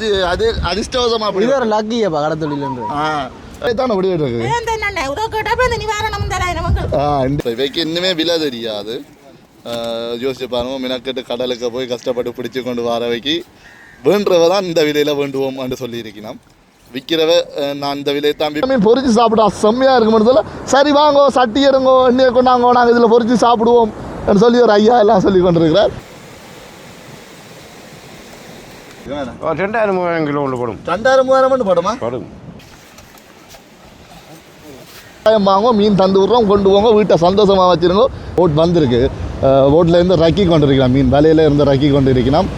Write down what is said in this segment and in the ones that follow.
இது அது அதிர்ஷ்டவசமா அப்படி இது ஒரு லக்கியப்பா கடத்தொழில் ஆ. இந்த இவைக்கு இன்னுமே விலை தெரியாது. யோசிச்சு பாருங்க மினக்கெட்டு கடலுக்கு போய் கஷ்டப்பட்டு பிடிச்சு கொண்டு வரவைக்கு வேண்டுறவ தான் இந்த விலையில வேண்டுவோம் என்று சொல்லியிருக்கிறோம். விற்கிறவ நான் இந்த விலையை தான் பொறிச்சு சாப்பிட்டா செம்மையா இருக்கும் சொல்ல சரி வாங்கோ சட்டி எடுங்கோ எண்ணெயை கொண்டாங்கோ நாங்கள் இதில் பொறிச்சு சாப்பிடுவோம் என்று சொல்லி ஒரு ஐயா எல்லாம் சொல்லி கொண்டிருக்கிறார் ஒரு ரெண்டாயிரம் மூவாயிரம் கிலோ ஒன்று போடும். ரெண்டாயிரம் மூவாயிரம் படுமா? படும். வாங்க மீன் தந்து விட்றோம் கொண்டு போங்க வீட்டை சந்தோஷமாக வச்சிருங்க. போட் வந்திருக்கு. போட்டில் இருந்து ரக்கி கொண்டு இருக்கிறோம் மீன். வலையில இருந்து ரக்கி கொண்டு இருக்கிறோம்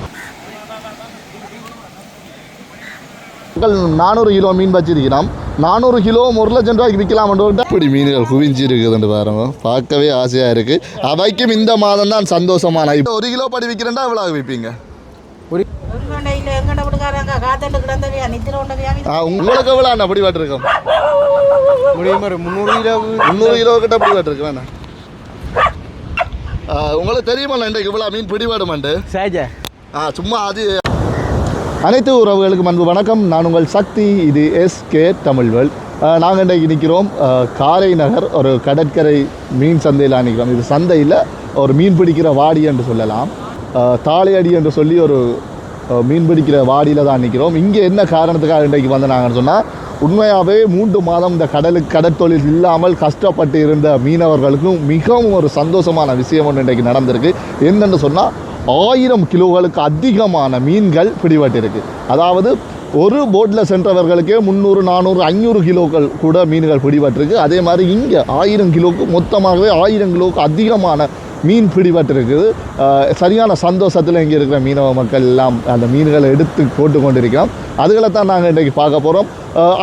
நானூறு கிலோ மீன் வச்சிருக்கிறோம் நானூறு கிலோ ஒரு லட்சம் ரூபாய்க்கு விற்கலாம்னு இப்படி மீன்கள் குவிஞ்சு இருக்குதுன்னு பாருங்க. பார்க்கவே ஆசையாக இருக்குது அவைக்கும் இந்த மாதம் தான் சந்தோஷமான இப்போ ஒரு கிலோ படி விற்கிறேன்டா எவ்வளோ விற்பீங்க. ஒரு கண்டை இல்லை எங்கண்ட விடுக்காரங்க காத்தண்டு கிடந்தவையா நித்திர உண்டவையா ஆ, உங்களுக்கு எவ்வளோ அண்ணா படி வாட்டிருக்கோம் முடியும் ஒரு முந்நூறு கிலோ முந்நூறு கிலோ கிட்ட படி வாட்டிருக்கு வேணா உங்களுக்கு தெரியுமா இன்றைக்கு இவ்வளோ மீன் பிடிவாடுமாண்டு சேஜா ஆ சும்மா அது அனைத்து உறவுகளுக்கும் அன்பு வணக்கம் நான் உங்கள் சக்தி இது எஸ்கே தமிழ்வல் நாங்கள் இன்றைக்கு நிற்கிறோம் காரை நகர் ஒரு கடற்கரை மீன் சந்தையில் நிற்கிறோம் இது சந்தையில் ஒரு மீன் பிடிக்கிற வாடி என்று சொல்லலாம் தாளையடி என்று சொல்லி ஒரு மீன் பிடிக்கிற வாடியில் தான் நிற்கிறோம் இங்கே என்ன காரணத்துக்காக இன்றைக்கு வந்து நாங்கன்னு சொன்னால் உண்மையாகவே மூன்று மாதம் இந்த கடலுக்கு கடற்தொழில் இல்லாமல் கஷ்டப்பட்டு இருந்த மீனவர்களுக்கும் மிகவும் ஒரு சந்தோஷமான விஷயம் ஒன்று இன்றைக்கு நடந்திருக்கு. என்னென்னு சொன்னால் ஆயிரம் கிலோகளுக்கு அதிகமான மீன்கள் பிடிபட்டிருக்கு. அதாவது ஒரு போட்டில் சென்றவர்களுக்கே முந்நூறு நானூறு ஐநூறு கிலோக்கள் கூட மீன்கள் பிடிபட்டிருக்கு. அதே மாதிரி இங்கே ஆயிரம் கிலோவுக்கு மொத்தமாகவே ஆயிரம் கிலோவுக்கு அதிகமான மீன் பிடிபட்டிருக்குது. சரியான சந்தோஷத்தில் இங்கே இருக்கிற மீனவ மக்கள் எல்லாம் அந்த மீன்களை எடுத்து போட்டு கொண்டிருக்கிறோம் அதுகளை தான் நாங்கள் இன்றைக்கு பார்க்க போகிறோம்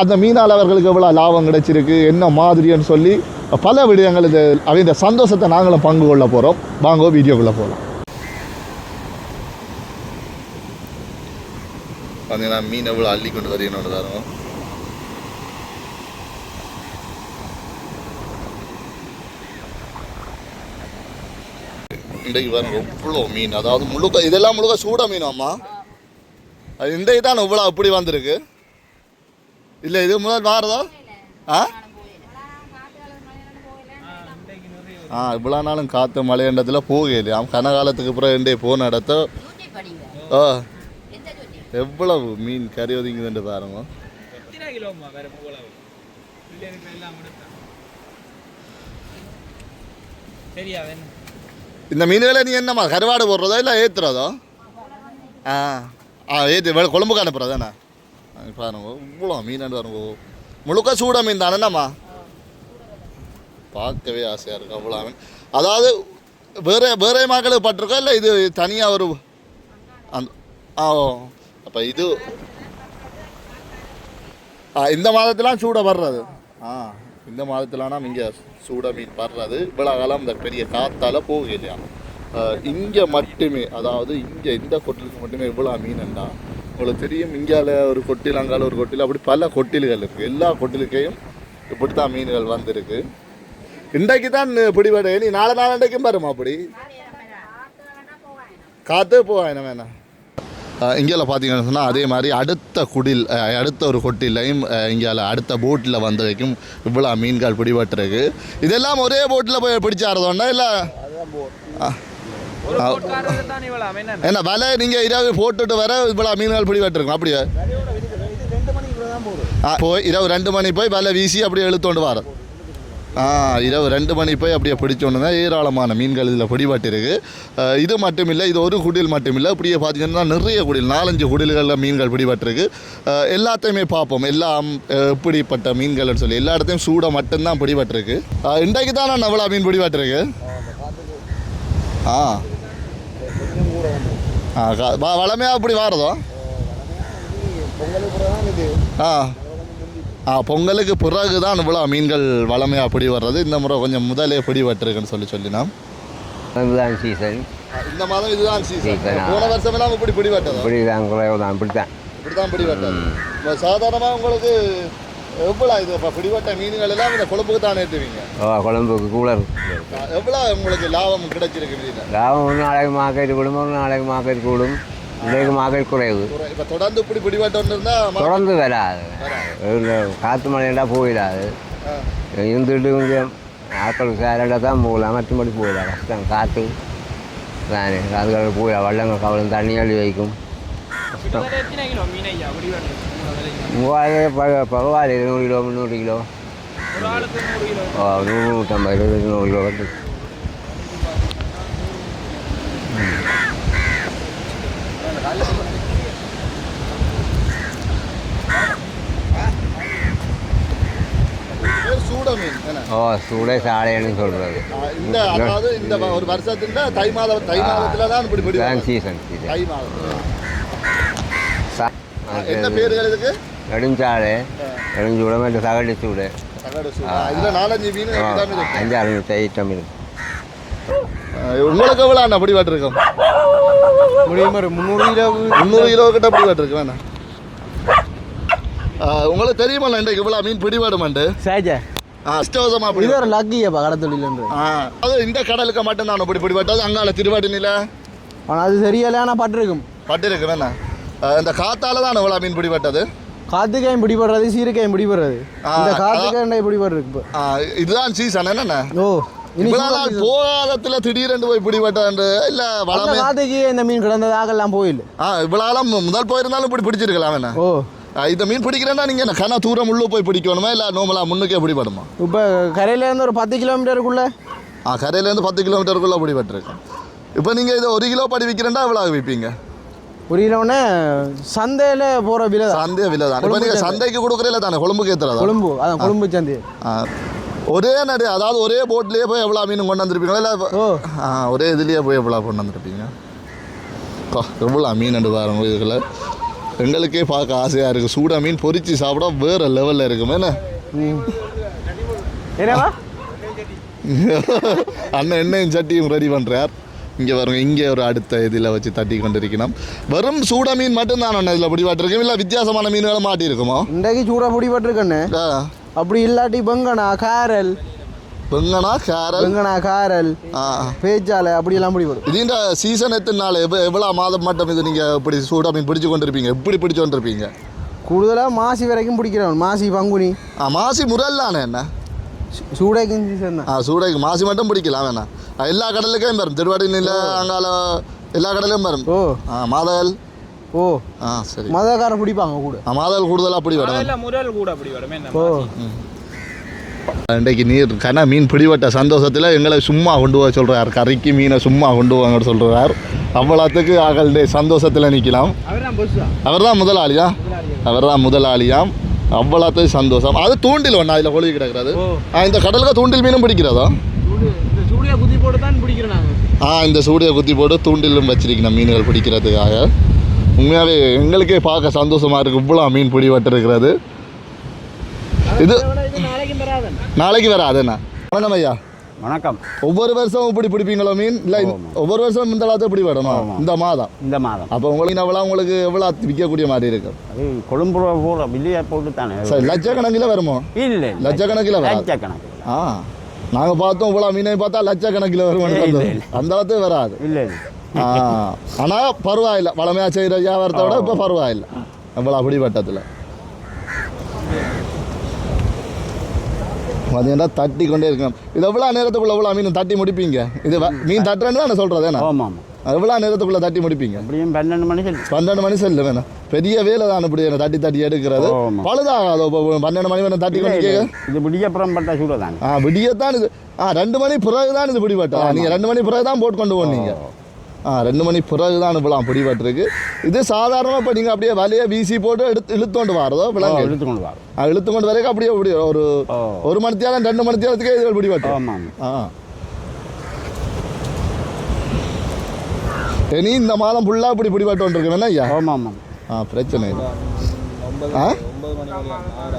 அந்த மீனாளவர்களுக்கு எவ்வளோ லாபம் கிடைச்சிருக்கு என்ன மாதிரின்னு சொல்லி பல விடயங்கள் இது இந்த சந்தோஷத்தை நாங்களும் பங்கு கொள்ள போகிறோம் வாங்க வீடியோக்குள்ளே போகலாம் பார்த்தீங்கன்னா மீன் எவ்வளோ அள்ளி கொண்டு வரீங்கன்னு தரோம் இன்றைக்கு பாருங்க எவ்வளோ மீன்? அதாவது முழுக்க இதெல்லாம் முழுக்க சூட மீனாம்மா. அது இன்றைக்கு தான் இவ்வளோ அப்படி வந்திருக்கு. இல்லை இது முதல் மாறுதா ஆ? ஆ இவ்வளோ நாளும் காற்று மழையண்டத்தில் போகலையா கனகாலத்துக்கு அப்புறம் இன்றைய போன இடத்த ஆ. எவ்வளவு மீன் கறி ஒதுங்குதுன்னு பாருங்க. சரியா வேணும். இந்த மீன்களை நீ என்னம்மா கருவாடு போடுறதோ இல்லை ஏற்றுறதோ ஆ. ஆ ஏற்று வேலை கொழம்புக்கு அனுப்புறதாண்ணா பாருங்க இவ்வளோ மீனாண்டு பாருங்க. முழுக்க சூட மீன் தானேண்ணாம்மா பார்க்கவே ஆசையாக இருக்கு அவ்வளோ மீன். அதாவது வேறு வேறே மக்களுக்கு பட்டிருக்கோ இல்லை இது தனியாக ஒரு அந்த ஆ ஓ. அப்போ இது ஆ இந்த மாதத்துலாம் சூட வர்றது ஆ இந்த மாதத்துலனா இங்கே சூட மீன் வர்றது இவ்வளோ காலம் இந்த பெரிய காத்தால போகலையா? இங்கே மட்டுமே அதாவது இங்கே இந்த கொட்டிலுக்கு மட்டுமே இவ்வளோ மீன்ண்டா உங்களுக்கு தெரியும் இங்கால ஒரு கொட்டில் அங்கால ஒரு கொட்டில் அப்படி பல கொட்டில்கள் இருக்குது எல்லா கொட்டிலுக்கையும் இப்படி தான் மீன்கள் வந்திருக்கு. இன்றைக்கு தான் பிடிபட நீ நாலு நாளண்டைக்கும் பாருமா அப்படி? காத்து போவேன் வேணாம் இங்கே பார்த்தீங்கன்னு சொன்னால் அதே மாதிரி அடுத்த குடில் அடுத்த ஒரு கொட்டிலையும் இங்கே அடுத்த போட்டில் வந்த வரைக்கும் இவ்வளோ மீன்கள் பிடிபட்டிருக்கு. இதெல்லாம் ஒரே போட்டில் போய் பிடிச்சாரதோண்டா இல்லை? என்ன என்ன வலை நீங்கள் இரவு போட்டுட்டு வர இவ்வளோ மீன்கள் பிடிபட்டிருக்கும் அப்படியே? ஆ, போய் இரவு ரெண்டு மணி போய் வலை வீசி அப்படியே இழுத்தோண்டு வர ஆ இரவு ரெண்டு மணி போய் அப்படியே பிடிச்சோன்னு தான் ஏராளமான மீன்கள் இதில் பிடிபட்டிருக்கு. இது மட்டும் இல்லை இது ஒரு குடில் மட்டும் இல்லை இப்படியே பார்த்தீங்கன்னா நிறைய குடில் நாலஞ்சு குடில்களில் மீன்கள் பிடிபட்டிருக்கு. எல்லாத்தையுமே பார்ப்போம். எல்லாம் இப்படிப்பட்ட மீன்கள்னு சொல்லி எல்லா இடத்தையும் சூட மட்டும்தான் பிடிபட்டிருக்கு. இன்றைக்கு தான் நான் அவ்வளோ மீன் பிடிபட்டிருக்கு? ஆ. ஆ வளமையாக அப்படி வாரதோ? ஆ. பொங்கலுக்கு பிறகு தான் இவ்வளோ மீன்கள் வளமையாக பிடி வர்றது. இந்த முறை கொஞ்சம் முதலே பிடி வட்டிருக்குன்னு சொல்லி சொல்லினோம். இதுதான் சீசன் இந்த மாதம் இதுதான் சீசன். போன வருஷம் எல்லாம் இப்படி பிடி வட்டதோ இப்படி தான் குறைவு தான் இப்படி தான் இப்படி தான் பிடி வட்டது இப்போ சாதாரணமாக உங்களுக்கு எவ்வளோ இது? இப்போ பிடிவட்ட மீன்கள் எல்லாம் இந்த கொழுப்புக்கு தான் ஏற்றுவீங்க ஓ குழம்புக்கு கூலர் எவ்வளோ உங்களுக்கு லாபம் கிடைச்சிருக்கு மீன் லாபம் ஒரு நாளைக்கு மார்க்கெட் கூடும் ஒரு நாளைக்கு மார்க்கெட் கூடும். மக்கள் குறைவு. இப்போ தொடர்ந்து இப்படி பிடிபட்டு இருந்தால் தொடர்ந்து வராது. இந்த காற்று மழைண்டா போயிடாது. இருந்துட்டு கொஞ்சம் ஆட்கள் சேரண்டா தான் போகலாம். மற்றபடி போயிடலாம் கஷ்டம் காற்று. தானே அதுக்காக போயிடலாம் வள்ளங்கள் கவலம் தண்ணி அள்ளி வைக்கும். மூவாயிரம் பரவாயில்ல. இருநூறு கிலோ முந்நூறு கிலோ. நூறு நூறு நூற்றம்பது நூறு கிலோ. வந்து ஓ சூடே சாலைன்னு சொல்கிறது ஆ, இந்த அதாவது இந்த ஒரு வருஷத்துல தை மாதம் தை மாதத்துல தான் இப்படி சீசன் தை மாதம் என்ன பேர்கள் இதுக்கு? நெடுஞ்சாலை. தகடு சூடு. இதுல நாலஞ்சு மீன். அஞ்சாறு ஐட்டம் இருக்கு உங்களுக்கு எவ்வளோ அண்ணா பிடிவாட்டு இருக்கும்? முடியும்? ஒரு முந்நூறு கிலோ. முந்நூறு கிலோ கிட்ட பிடிவாட்டு இருக்கு வேணா. உங்களுக்கு தெரியுமா இன்றைக்கு இவ்வளோ மீன் பிடிவாடுமாண்டு சேஜா. அஷ்டவசமா இது ஒரு லக்கியப்பா கடத்தொழில்ன்றது ஆ அது இந்த கடலுக்கு மட்டும் தான் இப்படி பிடிவாட்டது அங்கால திருவாடு நில ஆனால் அது சரியில்லை ஆனால் பட்டிருக்கும். பட்டு இருக்கு வேணா இந்த காத்தால தான் இவ்வளோ மீன் பிடிபட்டது. காத்துக்காயும் பிடிபடுறது சீரக்காயும் பிடிபடுறது. இந்த காத்துக்காய் பிடிபடுறது இதுதான் சீசன் என்னண்ணா ஓ. இனி இவ்வளோ நாள் போகாதத்துல திடீரென்று போய் பிடிபட்டாண்டு இல்ல வளமே. காத்துக்கு இந்த மீன் கிடந்ததாகலாம் போயில்லை. ஆ இவ்வளோ முதல் போயிருந்தாலும் இப்படி பிடிச்சிருக்கலாம் வேணா ஓ. இந்த மீன் பிடிக்கிறேன்னா நீங்க என்ன கண்ணா தூரம் உள்ள போய் பிடிக்கணுமா இல்ல நோமலா முன்னுக்கே பிடிபடுமா? இப்போ கரையிலேருந்து ஒரு பத்து கிலோமீட்டருக்குள்ள? ஆ கரையிலேருந்து பத்து கிலோமீட்டருக்குள்ள பிடிபட்டிருக்கோம். இப்போ நீங்க இதை ஒரு கிலோ படி விற்கிறேன்டா எவ்வளோ விற்பீங்க ஒரு கிலோன்னு சந்தையில் போகிற விலை தான். சந்தை விலை தான். இப்போ நீங்க சந்தைக்கு கொடுக்குறீல தானே கொழும்புக்கு ஏற்றுறதா கொழும்பு அதான் கொழும்பு சந்தை. ஆ. ஒரே நடு அதாவது ஒரே போட்லயே போய் எவ்வளோ மீன் கொண்டு வந்திருப்பீங்களா? இல்லை ஒரே இதுலயே போய் எவ்வளோ கொண்டு வந்திருப்பீங்க? எவ்வளோ மீன் நடு பாருங்க இதுக்குள்ள எங்களுக்கே பார்க்க ஆசையாக இருக்குது சூடா மீன் பொரிச்சு சாப்பிட வேறு லெவலில் இருக்கும். என்ன. என்னவா அண்ணன் எண்ணெயும் சட்டியும் ரெடி பண்ணுறார் இங்கே வருங்க இங்கே ஒரு அடுத்த இதில் வச்சு தட்டி கொண்டிருக்கணும். வெறும் சூடா மீன் மட்டும் தான் அண்ணன் இதில் பிடிபாட்டிருக்கும். இல்லை வித்தியாசமான மீன்களும் மாட்டியிருக்குமோ? இன்றைக்கு சூடாக பிடிபட்டிருக்கண்ணே அப்படி இல்லாட்டி பெங்கனா காரல். வெங்கனா கேரல்? பெங்கனா காரல். ஆ. பேச்சாலை அப்படியெல்லாம் பிடிபடும் இது இந்த சீசன் எத்தனை நாள் எவ்வளோ எவ்வளோ மாதம் மட்டும் இது நீங்கள் இப்படி சூடா மீன் பிடிச்சு கொண்டிருப்பீங்க? எப்படி பிடிச்சு கொண்டிருப்பீங்க? கூடுதலாக மாசி வரைக்கும் பிடிக்கிறவன் மாசி பங்குனி. ஆ மாசி முரல்லானே என்ன? சூ- சூடாக்கும் சீசன் தான். ஆ சூடாக்கு மாசி மட்டும் பிடிக்கலாம் வேணா எல்லா கடலுக்கும் வரும். திருவாடினில் அங்கால எல்லா கடலையும் வரும். ஓ. ஆ மாதல். ஓ. ஆ சரி. மதக்காரன் பிடிப்பாங்க கூட. மாதல் கூடுதலாக அப்படி வரும். முரல் கூட அப்படி வரும் என்ன ஓ. இன்றைக்கு நீர் கன மீன் பிடிபட்ட சந்தோஷத்தில் எங்களை சும்மா கொண்டு போக சொல்கிறார் கறிக்கு மீனை சும்மா கொண்டு போங்கன்னு சொல்கிறார் அவ்வளோத்துக்கு ஆகல் சந்தோஷத்தில் நிற்கலாம் அவர் தான் பஸ் தான் அவர் தான் முதலாளியா? அவர் தான் முதலாளியாம். அவ்வளோத்துக்கு சந்தோஷம். அது தூண்டில் ஒன்றா அதில் கொழுவி கிடக்கிறது. இந்த கடலுக்கு தூண்டில் மீனும் பிடிக்கிறதா? சூடியா குத்தி போட்டு தான் பிடிக்கிறோம் நாங்கள் ஆ இந்த சூடியை குத்தி போட்டு தூண்டிலும் வச்சிருக்கணும் மீன்கள் பிடிக்கிறதுக்காக. உண்மையாகவே எங்களுக்கே பார்க்க சந்தோஷமாக இருக்குது இவ்வளோ மீன் பிடிபட்டிருக்கிறது இது இது நாளைக்கு அதேண்ணா வணக்கம் ஐயா. வணக்கம். ஒவ்வொரு வருஷம் இப்படி பிடிப்பீங்களோ மீன்? இல்லை ஒவ்வொரு வருஷம் இந்த காலத்தை இப்படி விடணும். இந்த மாதம். இந்த மாதம். அப்போ உங்களுக்கு எவ்வளோ உங்களுக்கு எவ்வளோ விற்கக்கூடிய மாதிரி இருக்கு? அது கொழும்பு போகிற வில்லையை போட்டு தானே சரி லட்சக்கணக்கில் வருமோ? இல்லை லட்சக்கணக்கில் வராது. லட்சக்கணக்கு ஆ நாங்கள் பார்த்தோம் இவ்வளோ மீனை பார்த்தா லட்சக்கணக்கில். இல்லை. அந்த அளவுக்கு வராது. இல்லை. ஆனால் பரவாயில்ல. வளமையாக செய்கிற வியாபாரத்தை விட இப்போ பரவாயில்ல. இவ்வளோ அப்படிப்பட்டத்தில் பார்த்தீங்கன்னா தட்டி கொண்டே இருக்கணும். இது எவ்வளோ நேரத்துக்குள்ள எவ்வளோ மீன் தட்டி முடிப்பீங்க? இது மீன் தட்டுறேன்னு தான் சொல்கிறது என்ன ஆமாம் எவ்வளோ நேரத்துக்குள்ள தட்டி முடிப்பீங்க? அப்படியும் பன்னெண்டு மணி சொல்லி பன்னெண்டு மணி செல்லு வேணும். பெரிய வேலை தான் இப்படி என்ன தட்டி தட்டி எடுக்கிறது. பழுதாகாது பன்னெண்டு மணி வேணும் தட்டி கொண்டு இது விடியப்புறம் பட்ட சூட தாங்க ஆ விடியத்தான் இது. ஆ ரெண்டு மணி பிறகு தான் இது பிடிபட்டா நீங்கள் ரெண்டு மணி பிறகு தான் போட்டு கொண்டு போனீங்க. ரெண்டு மணி பிறகு தான் இப்பலாம் பிடிபட்டிருக்கு இது சாதாரணமாக இப்போ நீங்கள் அப்படியே வலையை வீசி போட்டு எடுத்து இழுத்தோண்டு வாரதோ விலங்கு? இழுத்து கொண்டு வரோம். ஆ இழுத்து கொண்டு வரைக்கும் அப்படியே அப்படி ஒரு ஒரு மணி தேரம் ரெண்டு மணி தேரத்துக்கே இது பிடிபட்டு ஆமாம் ஆ. இனி இந்த மாதம் ஃபுல்லாக இப்படி பிடிபட்டு இருக்கு வேணா ஐயா? ஆமாம் ஆமாம் ஆ பிரச்சனை இல்லை. ஆ?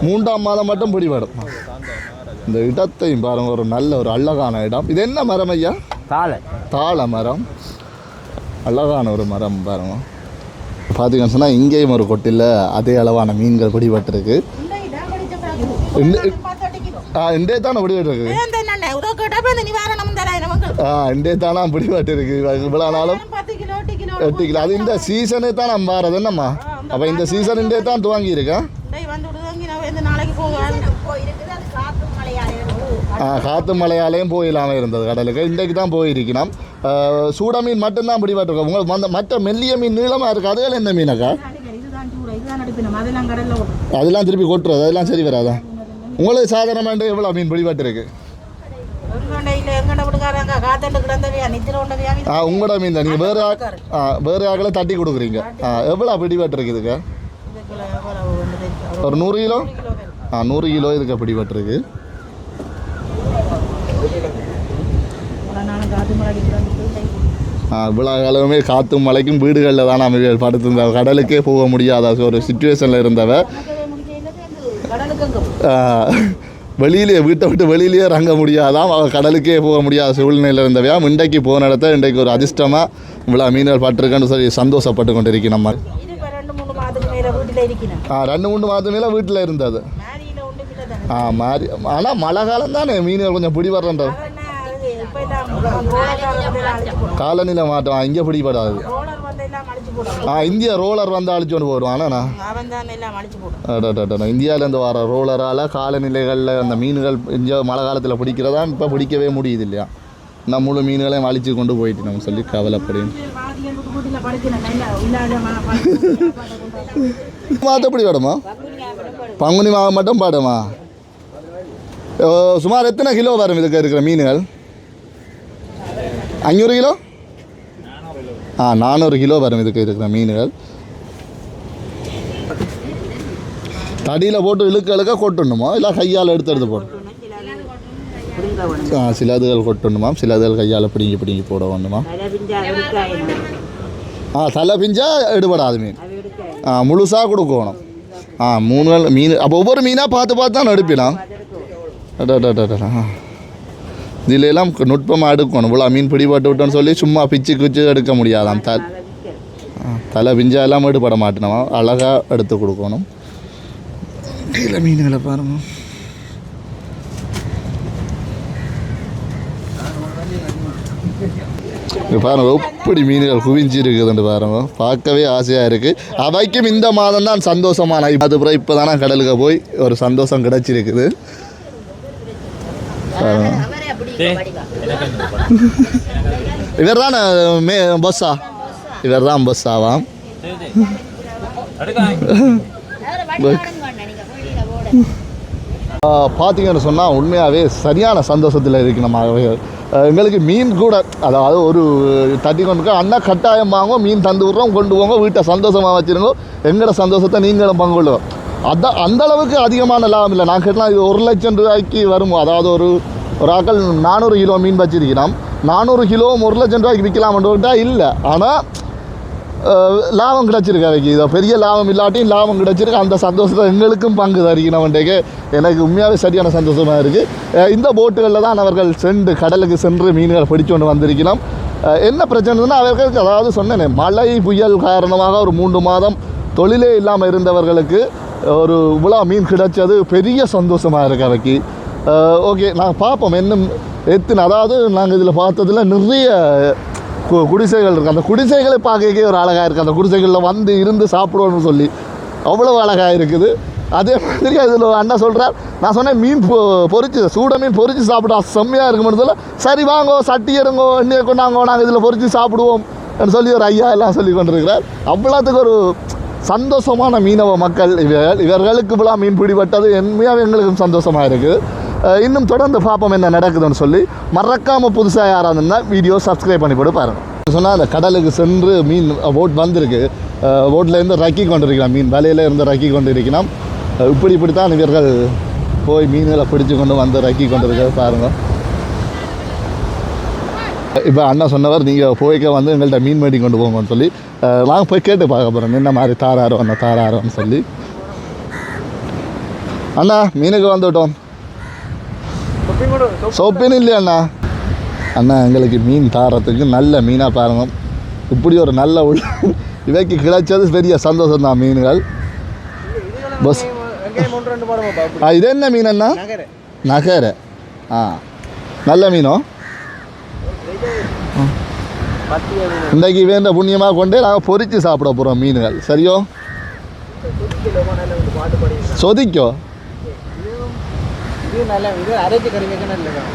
மூன்றாம் மாதம் மட்டும் பிடிபடும் இந்த இடத்தையும் பாருங்க ஒரு நல்ல ஒரு அழகான இடம். இது என்ன மரம் ஐயா? தாளை தாழ மரம். அழகான ஒரு மரம் பாருங்க. பார்த்தீங்கன்னு சொன்னால் இங்கேயும் ஒரு கொட்டில் அதே அளவான மீன்கள் பிடிபட்டிருக்கு. இந்த இடம் படிச்ச பிறகு இண்டே தானே பிடிபட்டிருக்கு. ஆ இண்டே தானா பிடிபட்டிருக்கு. இவ்வளோ நாளும் பத்து எட்டு கிலோ. அது இந்த சீசனே தான் நம்ம வரது என்னம்மா? அப்போ இந்த சீசன் சீசனுண்டே தான் துவங்கி இருக்கா டேய் வந்து ஆ, காத்து மழையாலையும் போயில்லாமல் இருந்தது கடலுக்கு. இன்றைக்கு தான் போயிருக்கணும் சூட மீன் மட்டும்தான் பிடிபட்டிருக்கோம். உங்களுக்கு அந்த மற்ற மெல்லிய மீன் நீளமாக இருக்குது அதுகள் என்ன மீனக்கா அதெல்லாம் திருப்பி கொட்டுறது அதெல்லாம் சரி வராதா? உங்களுக்கு சாதாரணமாக எவ்வளோ மீன் பிடிபட்டிருக்கு? ஆ உங்களோட மீன் தான். நீங்கள் வேறு ஆ- ஆ வேறு ஆக்களை தட்டி கொடுக்குறீங்க. ஆ எவ்வளோ பிடிபட்டிருக்கு இதுக்கு ஒரு நூறு கிலோ? ஆ நூறு கிலோ இதுக்கு பிடிபட்டிருக்கு ஒரு நாளும் காத்து மழை கிடந்து இவ்வளோ காலமே காற்றும் மழைக்கும் வீடுகளில் தான் நம்ம படுத்திருந்த கடலுக்கே போக முடியாத ஒரு சுச்சுவேஷனில் இருந்தவ வெளியிலேயே வீட்டை விட்டு வெளியிலேயே இறங்க முடியாதாம். அவ கடலுக்கே போக முடியாத சூழ்நிலையில் இருந்தவையா இன்றைக்கு போன இடத்த இன்றைக்கு ஒரு அதிர்ஷ்டமாக இவ்வளோ மீன்கள் பட்டிருக்கேன்னு சொல்லி சந்தோஷப்பட்டு கொண்டு இருக்கி நம்ம. ஆ ரெண்டு மூணு மாதம் மேலே வீட்டில் இருந்தது. ஆ மாறி ஆனால் மழை காலம் தானே. மீன்கள் கொஞ்சம் பிடி வர்றன்றது அதென்ன அது இப்போ எல்லாம் ரோலர் எல்லாம் அழிச்சு போடும் காலநிலை மாற்றம். இங்கே பிடிப்படாது ஆ இந்தியா ரோலர் வந்து அழிச்சு கொண்டு போடுவோம் ஆனால் இந்தியாவிலேருந்து வர ரோலரால் காலநிலைகளில் அந்த மீன்கள் இங்கே மழை காலத்தில் பிடிக்கிறதா இப்போ பிடிக்கவே முடியுது இல்லையா நான் முழு மீன்களையும் அழிச்சு கொண்டு போயிட்டு நம்ம சொல்லி கவலைப்படையும் பாதிகள் விட்டு பங்குனி மாவை மட்டும் பாடுமா? சுமார் எத்தனை கிலோ வரும் இதுக்கு இருக்கிற மீன்கள்? அஞ்சூறு கிலோ? ஆ நானூறு கிலோ வரும் இதுக்கு இருக்கிற மீன்கள். தடியில் போட்டு இழுக்க இழுக்க கொட்டணுமா? இல்லை கையால் எடுத்து எடுத்து போடணும்? ஆ சிலதுகள் கொட்டணுமா? சிலதுகள் கையால் பிடிங்கி பிடிங்கி போட வேணுமா ஆ தலை பிஞ்சா எடுபடாது மீன். ஆ முழுசாக கொடுக்கணும். ஆ மூணு நாள் மீன் அப்போ ஒவ்வொரு மீனாக பார்த்து பார்த்து தான் எடுப்பிடலாம் ஆ. எல்லாம் நுட்பமாக எடுக்கணும். இவ்வளோ மீன் பிடிபட்டு விட்டோன்னு சொல்லி சும்மா பிச்சு குச்சு எடுக்க முடியாதாம். த தலை பிஞ்சா எல்லாம் ஈடுபட மாட்டேனவா அழகாக எடுத்து கொடுக்கணும். கீழே மீன்களை பாருங்க. பாருங்க எப்படி மீன்கள் குவிஞ்சு இருக்குதுன்னு பாருங்க. பார்க்கவே ஆசையாக இருக்குது அவைக்கும் இந்த மாதம் தான் சந்தோஷமான. அது அப்புறம் இப்போ தானே கடலுக்கு போய் ஒரு சந்தோஷம் கிடைச்சிருக்குது. இவர் தானே மே பஸ்ஸா இவர் தான் பஸ்ஸாவாம் பார்த்தீங்கன்னு சொன்னால் உண்மையாகவே சரியான சந்தோஷத்தில் இருக்கு நம்ம எங்களுக்கு மீன் கூட அதாவது ஒரு தட்டி கொண்டு அண்ணா கட்டாயம் வாங்க மீன் தந்து விட்றோம் கொண்டு போங்க வீட்டை சந்தோஷமாக வச்சுருங்க. எங்களோட சந்தோஷத்தை நீங்களும் பங்குள்ளுவோம் அதான் அந்த அளவுக்கு அதிகமான லாபம் இல்லை. நான் கேட்டலாம் இது ஒரு லட்சம் ரூபாய்க்கு வரும்? அதாவது ஒரு ஒரு ஆக்கள் நானூறு கிலோ மீன் வச்சிருக்கிறோம். நானூறு கிலோவும் ஒரு லட்சம் ரூபாய்க்கு விற்கலாம்ன்றா இல்லை. ஆனால் லாபம் கிடச்சிருக்கு அவைக்கு இதை பெரிய லாபம் இல்லாட்டியும் லாபம் கிடச்சிருக்கு. அந்த சந்தோஷத்தை எங்களுக்கும் பங்கு தருகிறவன்டேக்கு எனக்கு உண்மையாகவே சரியான சந்தோஷமாக இருக்குது இந்த போட்டுகளில் தான் அவர்கள் சென்று கடலுக்கு சென்று மீன்களை பிடிச்சு கொண்டு வந்திருக்கிறோம் என்ன பிரச்சனைனா அவர்களுக்கு அதாவது சொன்னேனே மழை புயல் காரணமாக ஒரு மூன்று மாதம் தொழிலே இல்லாமல் இருந்தவர்களுக்கு ஒரு இவ்வளோ மீன் கிடைச்சது பெரிய சந்தோஷமாக இருக்குது அவைக்கு ஓகே நாங்கள் பார்ப்போம். என்ன எத்தனை அதாவது நாங்கள் இதில் பார்த்ததில் நிறைய கு- குடிசைகள் இருக்குது அந்த குடிசைகளை பார்க்கவே ஒரு அழகாக இருக்குது அந்த குடிசைகளில் வந்து இருந்து சாப்பிடுவோம்னு சொல்லி அவ்வளோ அழகாக இருக்குது. அதே மாதிரி அதில் அண்ணா சொல்கிறார் நான் சொன்னேன் மீன் பொ பொறிச்சு சூட மீன் பொறிச்சு சாப்பிட்டா செம்மையாக இருக்கும்னு சரி வாங்கோ சட்டி எடுங்கோ எண்ணெயை கொண்டாங்கோ நாங்கள் இதில் பொறிச்சு சாப்பிடுவோம். ன்னு சொல்லி ஒரு ஐயா எல்லாம் சொல்லி கொண்டிருக்கிறார். அவ்வளோத்துக்கு ஒரு சந்தோஷமான மீனவ மக்கள் இவர்கள். இவர்களுக்கு இப்பெல்லாம் மீன் பிடிபட்டது என்மையாக எங்களுக்கும் சந்தோஷமாக இருக்குது. இன்னும் தொடர்ந்து பார்ப்போம் என்ன நடக்குதுன்னு சொல்லி. மறக்காமல் புதுசாக யாராக இருந்தால் வீடியோ சப்ஸ்கிரைப் பண்ணி போட்டு பாருங்கள் சொன்னால் அந்த கடலுக்கு சென்று மீன் போட் வந்திருக்கு. போட்டில் இருந்து ரக்கி கொண்டிருக்கலாம் மீன். வலையில் இருந்து ரக்கி கொண்டிருக்கலாம் இப்படி இப்படி தான் இவர்கள் போய் மீன்களை பிடிச்சு கொண்டு வந்து ரக்கி கொண்டுருக்க பாருங்கள் இப்போ அண்ணா சொன்னவர் நீங்கள் போய்க்க வந்து எங்கள்கிட்ட மீன் மேடி கொண்டு போங்கன்னு சொல்லி. வாங்க போய் கேட்டு பார்க்க போகிறோம் என்ன மாதிரி தாராரோ அண்ணா தாராரோன்னு சொல்லி. அண்ணா மீனுக்கு வந்துவிட்டோம் சொப்பின்னு இல்லையா அண்ணா அண்ணா எங்களுக்கு மீன் தாரத்துக்கு நல்ல மீனாக பாருங்க இப்படி ஒரு நல்ல உள்ள இவைக்கு கிடைச்சது பெரிய சந்தோஷம் தான் மீன்கள். பஸ் ஆ இது என்ன மீன் அண்ணா நகர. ஆ நல்ல மீனோ? இன்றைக்கு வேண்ட புண்ணியமாக கொண்டு நாங்கள் பொரித்து சாப்பிட போகிறோம் மீன்கள். சரியோ? சொதிக்கோ?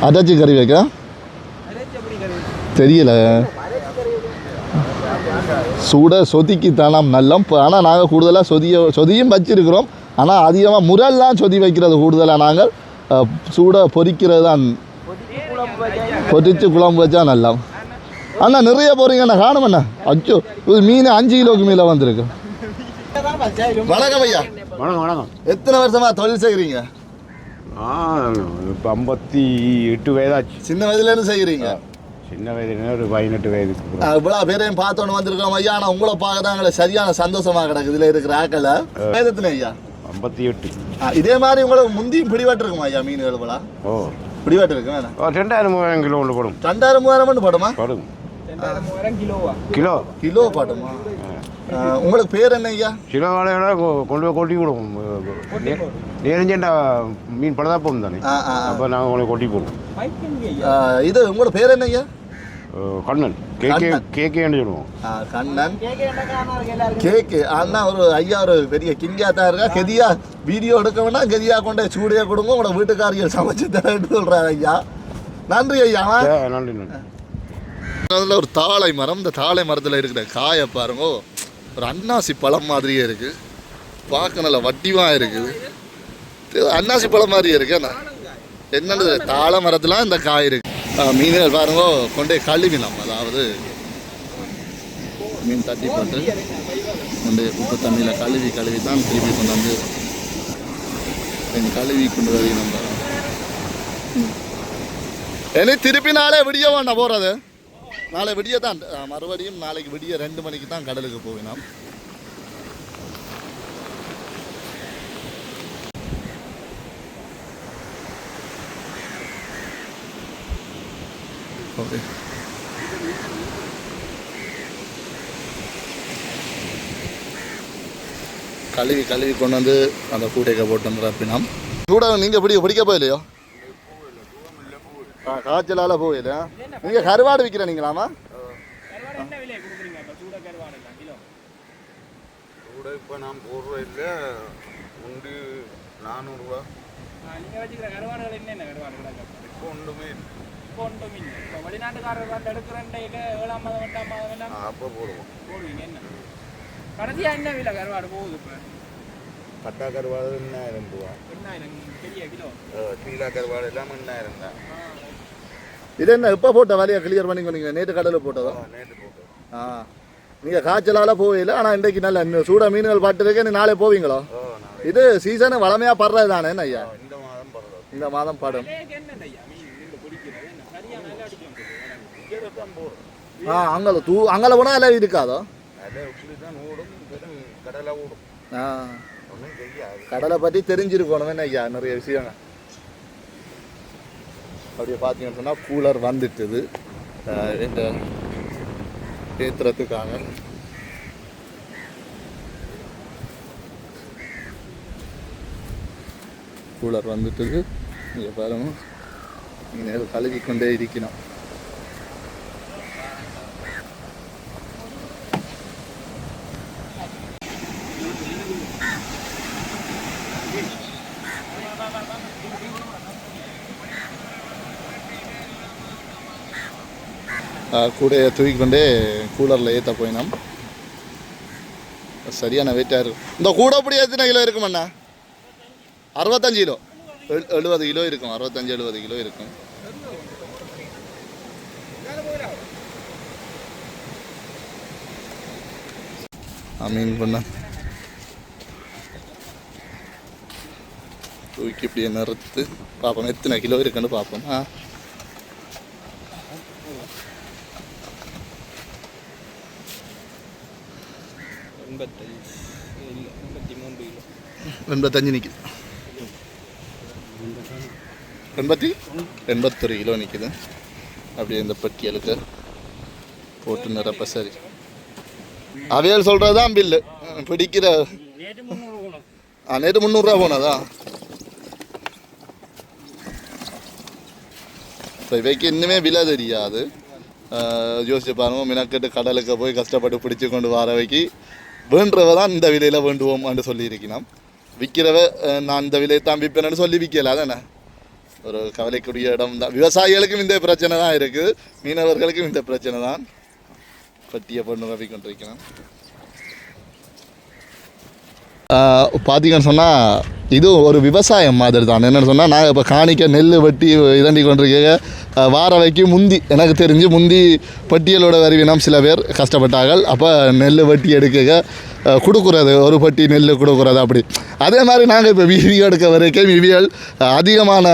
அரைச்சி கறி வைக்க? தெரியல. சூட சொதிக்கு தானாம் நல்லம். ஆனால் நாங்கள் கூடுதலாக சொதிய சொதியும் வச்சிருக்கிறோம். ஆனால் அதிகமாக முரல்லாம் சொதி வைக்கிறது கூடுதலாக நாங்கள். சூட பொரிக்கிறது தான். பொரிச்சு குழம்பு வச்சா நல்லா அண்ணா நிறைய போகிறீங்கண்ணா காணுமண்ணா அச்சோ இது மீன் அஞ்சு கிலோக்கு மேலே வந்திருக்கு. வணக்கம் ஐயா. வணக்கம் வணக்கம். எத்தனை வருஷமா தொழில் செய்கிறீங்க இப்போ ஐம்பத்தி எட்டு வயதாச்சு. சின்ன வயதுலேருந்து செய்கிறீங்க சின்ன வயதுல ஒரு பதினெட்டு வயதுக்கு. இவ்வளோ பேரையும் பார்த்தோன்னு வந்திருக்கோம் ஐயா. ஆனால் உங்களை பார்க்க தான் எங்களுக்கு சரியான சந்தோஷமாக கிடக்கு. இதில் இருக்கிற ஆக்களை. வேதத்தின ஐயா? ஐம்பத்தி எட்டு ஆ, இதே மாதிரி உங்களுக்கு முந்தியும் பிடிவாட்டு இருக்குமா ஐயா மீன்கள் போல ஓ. பிடிவாட்டு இருக்கு ரெண்டாயிரம் மூவாயிரம் கிலோ ஒன்று படும். ரெண்டாயிரம் மூவாயிரம் மட்டும் படுமா. கிலோவா? கிலோ. கிலோ பாட்டுமா உங்களுக்கு பேர் என்ன ஐயா? கிலோ வேலையோட கொண்டு போய் கொட்டி விடுவோம் நேரஞ்சேண்டா மீன் படதாப்பம் தானே? ஆ, ஆ, ஆ. அப்போ நாங்கள் உங்களை கொட்டி போடுவோம். இது உங்களோட பேர் என்ன ஐயா? ஓ, கண்ணன். கேகே. கேகேன்னு சொல்லுவோம். ஆ, கண்ணன். கேட்க என்ன காரணம் இருக்கு எல்லாருக்கும் கேக்கு அண்ணா ஒரு ஐயா ஒரு பெரிய கிங்கியா தான் இருக்கா. கெதியா வீடியோ எடுக்க வேணா கெதியா கொண்டு சூடியா கொடுங்க. உங்களோட வீட்டுக்காரிகள் சமைச்சு தரேன்னு சொல்றாரு ஐயா. நன்றி ஐயா. நன்றி நன்றி. அதில் ஒரு தாழை மரம். இந்த தாழை மரத்தில் இருக்கிற காயை பாருங்க. ஒரு அன்னாசி பழம் மாதிரியே இருக்கு. பார்க்க நல்ல வட்டிவாக இருக்குது அன்னாசி பழம் மாதிரியே இருக்கு. அண்ணா என்னது? தாழை மரத்தில் இந்த காய் இருக்கு. ஆ, மீன்கள் பாருங்க கொண்டே கழுவிலாம் அதாவது மீன் தட்டி போட்டு கொண்டு உப்பு தண்ணியில் கழுவி கழுவி தான் திருப்பி கொண்டு வந்து கழுவி கொண்டு வந்து நம்ம இனி திருப்பி நாளே விடிய வேண்டாம் போகிறது நாளை விடிய தான். மறுபடியும் நாளைக்கு விடிய ரெண்டு மணிக்கு தான் கடலுக்கு போகணும் ஓகே. கழுவி கழுவி கொண்டு வந்து அந்த கூட்டைக்கு போட்டு வந்து ரப்பினோம் கூட நீங்கள் பிடி பிடிக்க போயிலையோ காய்ச்சலால் போயில நீங்கள் கருவாடு விற்கிற நீங்களாமா கருவாடு என்ன விலை கொடுக்குறீங்க இப்போ சூட கருவாடு எல்லாம் கிலோ கூட இப்போ நான் போடுற இல்லை. உண்டு நானூறுரூவா நீங்கள் வச்சுக்கிற கருவாடுகள் என்னென்ன கருவாடுகள் இப்போ ஒன்றுமே இல்லை. இப்போ ஒன்றும் இல்லை இப்போ வெளிநாட்டுக்காரர் வந்து எடுக்கிறேன்டையில் ஏழாம் மாதம் எட்டாம் மாதம் எல்லாம் அப்போ போடுவோம். போடுவீங்க. என்ன கடைசியாக என்ன விலை கருவாடு போகுது இப்போ பட்டா கருவாடு எண்ணாயிரம் ரூபா. எண்ணாயிரம் பெரிய கிலோ. சீலா கருவாடு எல்லாம் எண்ணாயிரம் தான். இது என்ன இப்போ போட்ட வேலையை? கிளியர் பண்ணி கொண்டீங்க நேற்று கடலில் போட்டதா? ஆ நீங்கள் காய்ச்சலால் போகல ஆனால் இன்றைக்கு நல்ல சூட மீன்கள் பாட்டுருக்கு நீ நாளை போவீங்களோ? இது சீசனு வளமையாக படுறது தானே என்ன ஐயா? இந்த மாதம் படும். ஆ அங்கே தூ அங்கே போனால் எல்லாம் இருக்காதோ கடலை பற்றி தெரிஞ்சிருக்கணும் என்ன ஐயா? நிறைய விஷயங்க அப்படியே பார்த்தீங்கன்னு சொன்னால் கூலர் வந்துட்டுது. இந்த ஏற்றுறதுக்காக கூலர் வந்துட்டுது. இங்கே பாருங்க. நீங்கள் நேரம் கழுவி கொண்டே இருக்கணும் கூடையை தூக்கிக்கொண்டே கூலரில் ஏற்ற போயினோம். சரியான வெயிட்டாக இருக்கும் இந்த கூட அப்படி எத்தனை கிலோ இருக்குமண்ணா அறுபத்தஞ்சு கிலோ. எழு- எழுபது கிலோ இருக்கும் அறுபத்தஞ்சு எழுபது கிலோ இருக்கும். ஆ, மீன் பண்ண. தூக்கி இப்படியே நிறுத்து. பார்ப்போம் எத்தனை கிலோ இருக்குன்னு பார்ப்போம் ஆ. எண்பத்தஞ்சு இல்லை எண்பத்தி மூன்று கிலோ எண்பத்தஞ்சு எண்பத்தி எண்பத்தொரு கிலோ நிற்கிது அப்படியே இந்த பட்டியலுக்கு போட்டு நிரப்ப சரி அவையல் சொல்கிறது தான் பில்லு பிடிக்கிற ஆ நேற்று முந்நூறுரூவா போனதா இப்போ இவைக்கு இன்னுமே விலை தெரியாது யோசிச்சு பாருங்க மினக்கெட்டு கடலுக்கு போய் கஷ்டப்பட்டு பிடிச்சி கொண்டு வர வைக்கி வேண்டுறவ தான் இந்த விலையில் வேண்டுவோம் என்று சொல்லியிருக்கணும். விற்கிறவ நான் இந்த விலையை தான் விற்பேன்னு சொல்லி விற்கல அதானே ஒரு கவலைக்குரிய இடம் தான். விவசாயிகளுக்கும் இந்த பிரச்சனை தான் இருக்குது மீனவர்களுக்கும் இந்த பிரச்சனை தான். பட்டியை பொண்ணு ரவி கொண்டிருக்கணும் பார்த்தீங்கன்னு சொன்னால் இது ஒரு விவசாயம் மாதிரி தான் என்னென்னு சொன்னால் நாங்கள் இப்போ காணிக்க நெல் வெட்டி இதண்டி கொண்டிருக்க வார வைக்கும் முந்தி எனக்கு தெரிஞ்சு முந்தி பட்டியலோட வருவினம் சில பேர் கஷ்டப்பட்டார்கள். அப்போ நெல் வெட்டி எடுக்க கொடுக்குறது ஒரு பட்டி நெல் கொடுக்குறது அப்படி. அதே மாதிரி நாங்கள் இப்போ வீடியோ எடுக்க வரைக்கும் இவியல் அதிகமான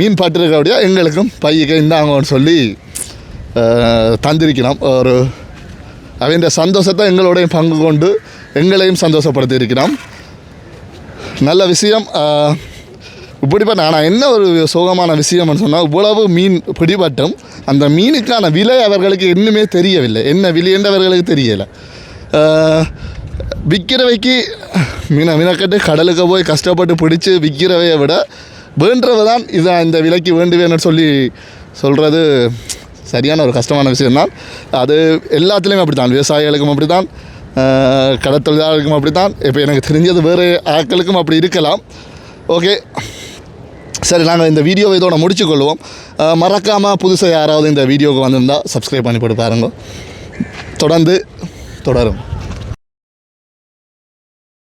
மீன் பட்டிருக்கபடியா எங்களுக்கும் பையக்கு இந்தாங்கன்னு சொல்லி தந்திருக்கணும் தந்திருக்கிறோம் ஒரு அவன் சந்தோஷத்தை எங்களோடையும் பங்கு கொண்டு எங்களையும் சந்தோஷப்படுத்தி இருக்கிறோம் நல்ல விஷயம். இப்படிப்பட்ட ஆனால் என்ன ஒரு சோகமான விஷயம்னு சொன்னால் இவ்வளவு மீன் பிடிபட்டும். அந்த மீனுக்கான விலை அவர்களுக்கு இன்னுமே தெரியவில்லை. என்ன விலை அவர்களுக்கு தெரியலை. விற்கிறவைக்கு மீனை மீனக்கட்டு கடலுக்கு போய் கஷ்டப்பட்டு பிடிச்சி விற்கிறவையை விட வேண்டவை தான் இதான் இந்த விலைக்கு வேண்டுவேன்னு சொல்லி சொல்கிறது சரியான ஒரு கஷ்டமான விஷயம்தான். அது எல்லாத்துலேயுமே அப்படி தான் விவசாயிகளுக்கும் அப்படி தான் கடத்தொழிலாளர்களுக்கும் அப்படி தான் இப்போ எனக்கு தெரிஞ்சது வேறு ஆட்களுக்கும் அப்படி இருக்கலாம். ஓகே சரி நாங்கள் இந்த வீடியோவை இதோட முடிச்சுக்கொள்வோம் மறக்காமல் புதுசாக யாராவது இந்த வீடியோவுக்கு வந்திருந்தால் சப்ஸ்கிரைப் பண்ணி போட்டு பாருங்க. தொடர்ந்து தொடரும்.